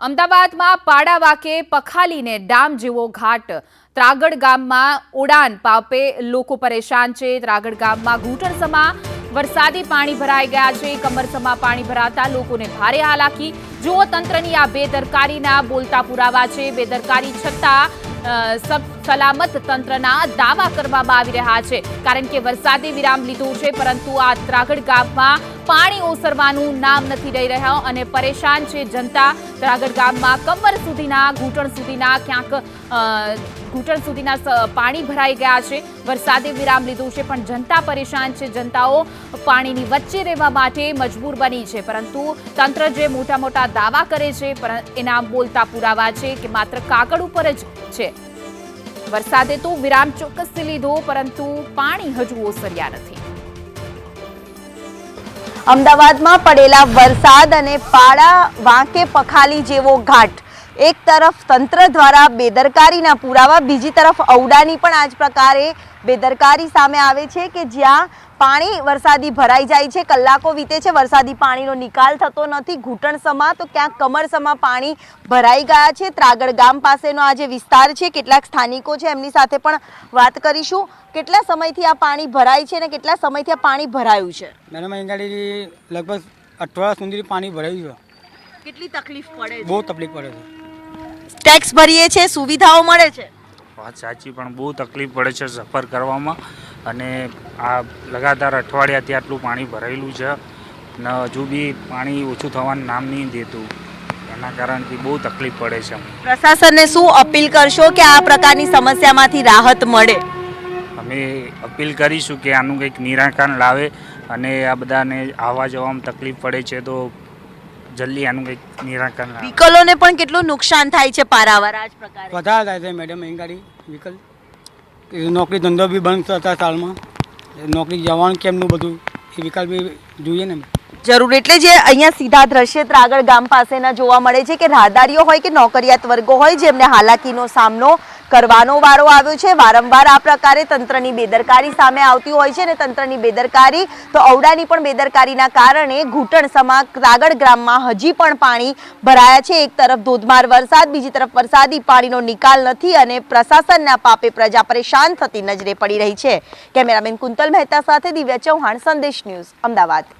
અમદાવાદમાં પાડા વાકે પખાલીને ડામ જેવો ઘાટ. ત્રાગડ ગામમાં ઉડાન પાપે લોકો પરેશાન છે. ત્રાગડ ગામમાં ઘૂંટણસમા વરસાદી પાણી ભરાઈ ગયા છે. કમરસમા પાણી ભરાતા લોકોને ભારે હાલાકી. જુઓ તંત્રની આ બેદરકારીના બોલતા પુરાવા છે. બેદરકારી છતાં સલામત તંત્રના દાવા કરવામાં આવી રહ્યા છે. કારણ કે વરસાદે વિરામ લીધો છે, પરંતુ આ ત્રાગડ ગામમાં પાણી ઓસરવાનું નામ નથી રહી રહ્યા અને પરેશાન છે જનતા. ત્રાગડ ગામમાં કમર સુધીના, ઘૂંટણ સુધીના ક્યાંક ઘૂંટણ સુધીના પાણી ભરાઈ ગયા છે. વરસાદે વિરામ લીધું છે, પણ જનતા પરેશાન છે. જનતાઓ પાણીની વચ્ચે રહેવા માટે મજબૂર બની છે. પરંતુ તંત્ર જે મોટા મોટા દાવા કરે છે એના બોલતા પુરાવા છે કે માત્ર કાગળ ઉપર જ છે. વરસાદે તો વિરામ ચોક્કસથી લીધો, પરંતુ પાણી હજુ ઓસર્યા નથી. અમદાવાદમાં પડેલા વરસાદ અને પાડા વાંકે પખાલી જેવો ઘાટ. એક તરફ તંત્ર દ્વારા બેદરકારીના પુરાવા બીજી તરફ ઔડાની પણ આ જ પ્રકારે બેદરકારી સામે આવે છે કે જ્યાં પાણી વરસાદી ભરાઈ જાય છે કલાકો વીતે છે વરસાદી પાણીનો નિકાલ થતો નથી ઘૂંટણસમાં તો ક્યાંક કમરસમાં પાણી ભરાઈ ગયા છે. ત્રાગડ ગામ પાસેનો આ જે વિસ્તાર છે કેટલાક સ્થાનિકો છે એમની સાથે પણ વાત કરીશું. કેટલા સમયથી આ પાણી ભરાય છે અને કેટલા સમયથી આ પાણી ભરાયું છે? મેડમ અહીંયા લગભગ અઠવાડિયા સુધી પાણી ભરાયું કેટલી તકલીફ પડે બહુ તકલીફ પડે છે. ટેક્સ ભરીએ છે સુવિધાઓ મળે છે. વાત સાચી પણ બહુ તકલીફ પડે છે સફર કરવામાં. અને આ લગાતાર અઠવાડિયાથી આટલું પાણી ભરાયેલું છે. ને હજુ બી પાણી ઓછું થવાનું નામ નહીં દેતું. એના કારણથી બહુ તકલીફ પડે છે. પ્રશાસનને શું અપીલ કરશો કે આ પ્રકારની સમસ્યામાંથી રાહત મળે? અમે અપીલ કરીશું કે આનું કંઈક નિરાકરણ લાવે અને આ બધાને આવવા જવામાં તકલીફ પડે છે તો જલ્દી આનું કંઈક નિરાકરણ લાવે વ્હીકલોને પણ કેટલું નુકસાન થાય છે પારાવાર આ જ પ્રકારે? વધારે થાય છે મેડમ અહીં ગાડી વિકલ એ નોકરી ધંધો બી બંધ થતા સાલમાં. એ નોકરી જવાનું કેમનું બધું? એ વિકલ્પ બી જોઈએ ને જરૂર એટલે જે અહીંયા સીધા દ્રશ્ય ત્રાગળ ગામ પાસેના જોવા મળે છે કે રાહદારીઓ હોય કે નોકરિયાત વર્ગો હોય જેમને હાલાકીનો સામનો કરવાનો વારો આવ્યો છે. વારંવાર આ પ્રકારે તંત્રની બેદરકારી સામે આવતી હોય છે અને તંત્રની બેદરકારી તો ઔડાની પણ બેદરકારીના કારણે ઘૂંટણ સમા ત્રાગડ ગ્રામમાં હજી પણ પાણી ભરાયા છે. એક તરફ ધોધમાર વરસાદ, બીજી તરફ વરસાદી પાણીનો નિકાલ નથી અને પ્રશાસનના પાપે પ્રજા પરેશાન થતી નજરે પડી રહી છે. કેમેરામેન કુંતલ મહેતા સાથે દિવ્યા ચૌહાણ, સંદેશ ન્યૂઝ, અમદાવાદ.